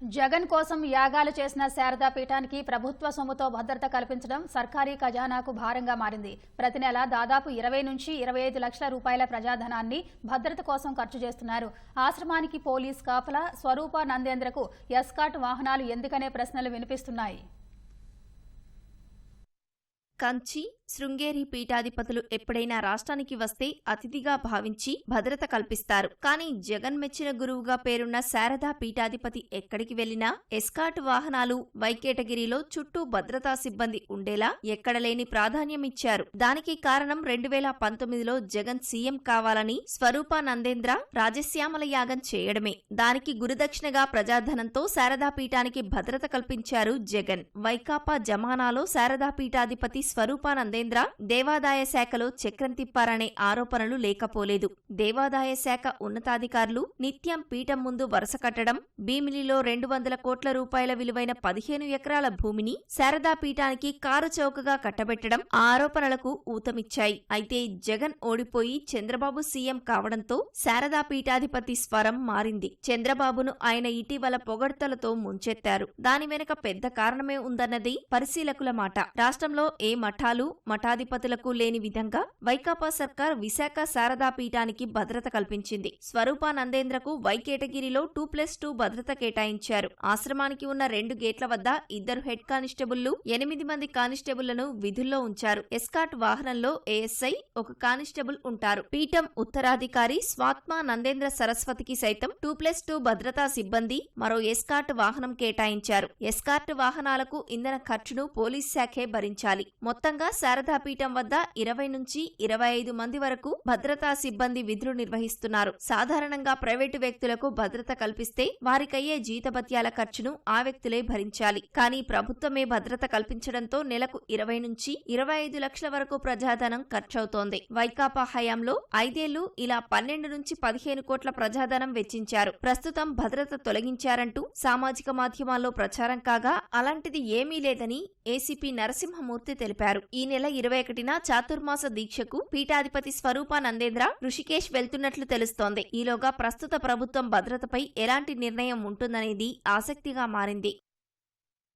జగన్ కోసం యాగాలు చేసిన శారదా పీఠానికి ప్రభుత్వ సొమ్ముతో భద్రత కల్పించడం సర్కారీ ఖజానాకు భారంగా మారింది. ప్రతి నెల దాదాపు ఇరవై నుంచి ఇరవై ఐదు లక్షల రూపాయల ప్రజాధనాన్ని భద్రత కోసం ఖర్చు చేస్తున్నారు. ఆశ్రమానికి పోలీస్ కాపలా స్వరూప నందేంద్రకు ఎస్కాట్ వాహనాలు ఎందుకనే ప్రశ్నలు వినిపిస్తున్నాయి. కంచి శృంగేరి పీఠాధిపతులు ఎప్పుడైనా రాష్ట్రానికి వస్తే అతిథిగా భావించి భద్రత కల్పిస్తారు. కానీ జగన్ మెచ్చిన గురువుగా పేరున్న శారదా పీఠాధిపతి ఎక్కడికి వెళ్ళినా ఎస్కాట్ వాహనాలు వైకేటగిరిలో చుట్టూ భద్రతా సిబ్బంది ఉండేలా ఎక్కడలేని ప్రాధాన్యమిచ్చారు దానికి కారణం రెండు వేల పంతొమ్మిదిలో జగన్ సీఎం కావాలని స్వరూపానందేంద్ర రాజశ్యామల యాగం చేయడమే. దానికి గురుదక్షిణగా ప్రజాధనంతో శారదా పీఠానికి భద్రత కల్పించారు జగన్. వైకాపా జమానాలో శారదా పీఠాధిపతి స్వరూపానందేంద్ర దేవాదాయ శాఖలో చక్రం తిప్పారనే ఆరోపణలు లేకపోలేదు. దేవాదాయ శాఖ ఉన్నతాధికారులు నిత్యం పీఠం ముందు వరుస కట్టడం భీమిలిలో రెండు వందల కోట్ల రూపాయల విలువైన పదిహేను ఎకరాల భూమిని శారదా పీఠానికి కారు చౌకగా కట్టబెట్టడం ఆ ఆరోపణలకు ఊతమిచ్చాయి. అయితే జగన్ ఓడిపోయి చంద్రబాబు సీఎం కావడంతో శారదా పీఠాధిపతి స్వరం మారింది. చంద్రబాబును ఆయన ఇటీవల పొగడ్తలతో ముంచెత్తారు. దాని వెనుక పెద్ద కారణమే ఉందన్నది పరిశీలకుల మాట. రాష్ట్రంలో ఏ మఠాలు మఠాధిపతులకు లేని విధంగా వైకాపా సర్కార్ విశాఖ శారదా పీఠానికి భద్రత కల్పించింది. స్వరూపానందేంద్రకు వై కేటగిరిలో టూ ప్లస్ టూ భద్రత కేటాయించారు. ఆశ్రమానికి ఉన్న రెండు గేట్ల వద్ద ఇద్దరు హెడ్ కానిస్టేబుళ్ళు ఎనిమిది మంది కానిస్టేబుళ్ళను విధుల్లో ఉంచారు. ఎస్కాట్ వాహనంలో ఏఎస్ఐ ఒక కానిస్టేబుల్ ఉంటారు. పీఠం ఉత్తరాధికారి స్వాత్మ నందేంద్ర సరస్వతికి సైతం టూ ప్లస్ టూ భద్రతా సిబ్బంది మరో ఎస్కాట్ వాహనం కేటాయించారు. ఎస్కార్ట్ వాహనాలకు ఇంధన ఖర్చును పోలీస్ శాఖే భరించాలి. మొత్తంగా శారదాపీఠం వద్ద ఇరవై నుంచి ఇరవై ఐదు మంది వరకు భద్రతా సిబ్బంది విధులు నిర్వహిస్తున్నారు. సాధారణంగా ప్రైవేటు వ్యక్తులకు భద్రత కల్పిస్తే వారికయ్యే జీతభత్యాల ఖర్చును ఆ వ్యక్తులే భరించాలి. కానీ ప్రభుత్వమే భద్రత కల్పించడంతో నెలకు ఇరవై నుంచి ఇరవై ఐదు లక్షల వరకు ప్రజాధనం ఖర్చవుతోంది. వైకాపా హయాంలో ఐదేళ్ళు ఇలా పన్నెండు నుంచి పదిహేను కోట్ల ప్రజాధనం వెచ్చించారు. ప్రస్తుతం భద్రత తొలగించారంటూ సామాజిక మాధ్యమాల్లో ప్రచారం కాగా అలాంటిది ఏమీ లేదని ఏసీపీ నరసింహమూర్తి తెలిపారు. ఈ నెల ఇరవై ఒకటిన చాతుర్మాస దీక్షకు పీఠాధిపతి స్వరూపానందేంద్ర ఋషికేశ్ వెళ్తున్నట్లు తెలుస్తోంది. ఈలోగా ప్రస్తుత ప్రభుత్వం భద్రతపై ఎలాంటి నిర్ణయం ఉంటుందనేది ఆసక్తిగా మారింది.